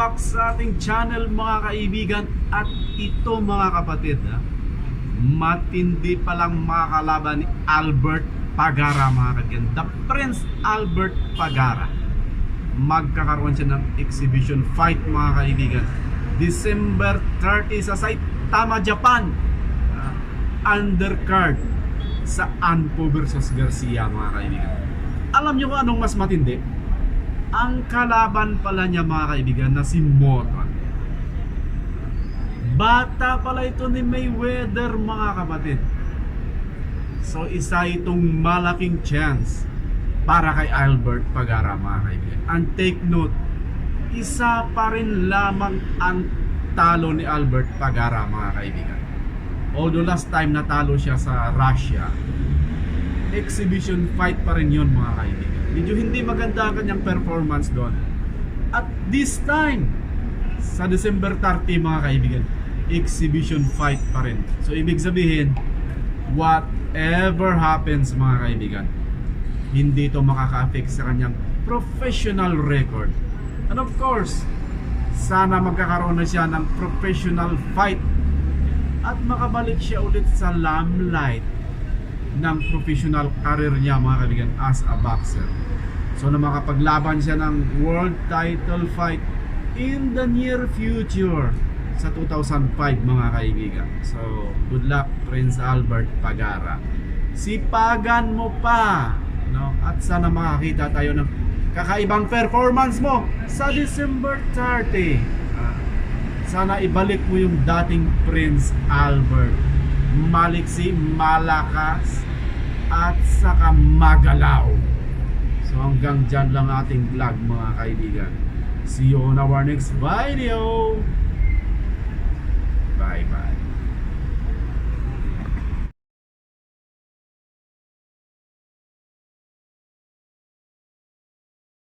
sa ating channel mga kaibigan. At ito mga kapatid ha, matindi palang makakalaban ni Albert Pagara mga kaibigan. The Prince Albert Pagara. Magkakaroon siya ng exhibition fight mga kaibigan. December 30 sa Saitama, Japan. Ah, undercard sa Anpo versus Garcia mga kaibigan. Alam nyo kung anong mas matindi? Ang kalaban pala niya mga kaibigan na si Moton. Bata pala ito ni Mayweather mga kapatid. So isa itong malaking chance para kay Albert Pagara mga kaibigan. And take note, isa pa rin lamang ang talo ni Albert Pagara mga kaibigan. Although last time natalo siya sa Russia, exhibition fight pa rin yun mga kaibigan. Medyo hindi maganda ang kanyang performance doon. At this time, sa December 30 mga kaibigan, exhibition fight pa rin. So ibig sabihin, whatever happens mga kaibigan, hindi ito makaka-affect sa kanyang professional record. And of course, sana magkakaroon na siya ng professional fight at makabalik siya ulit sa limelight ng professional career niya mga kaibigan as a boxer. So na makapaglaban siya ng world title fight in the near future sa 2005 mga kaibigan. So good luck Prince Albert Pagara. Sipagan mo pa no? At sana makakita tayo ng kakaibang performance mo sa December 30. Ah, sana ibalik mo yung dating Prince Albert. Maliksi, malakas, at saka magalaw. So hanggang dyan lang ating vlog mga kaibigan. See you on our next video. Bye.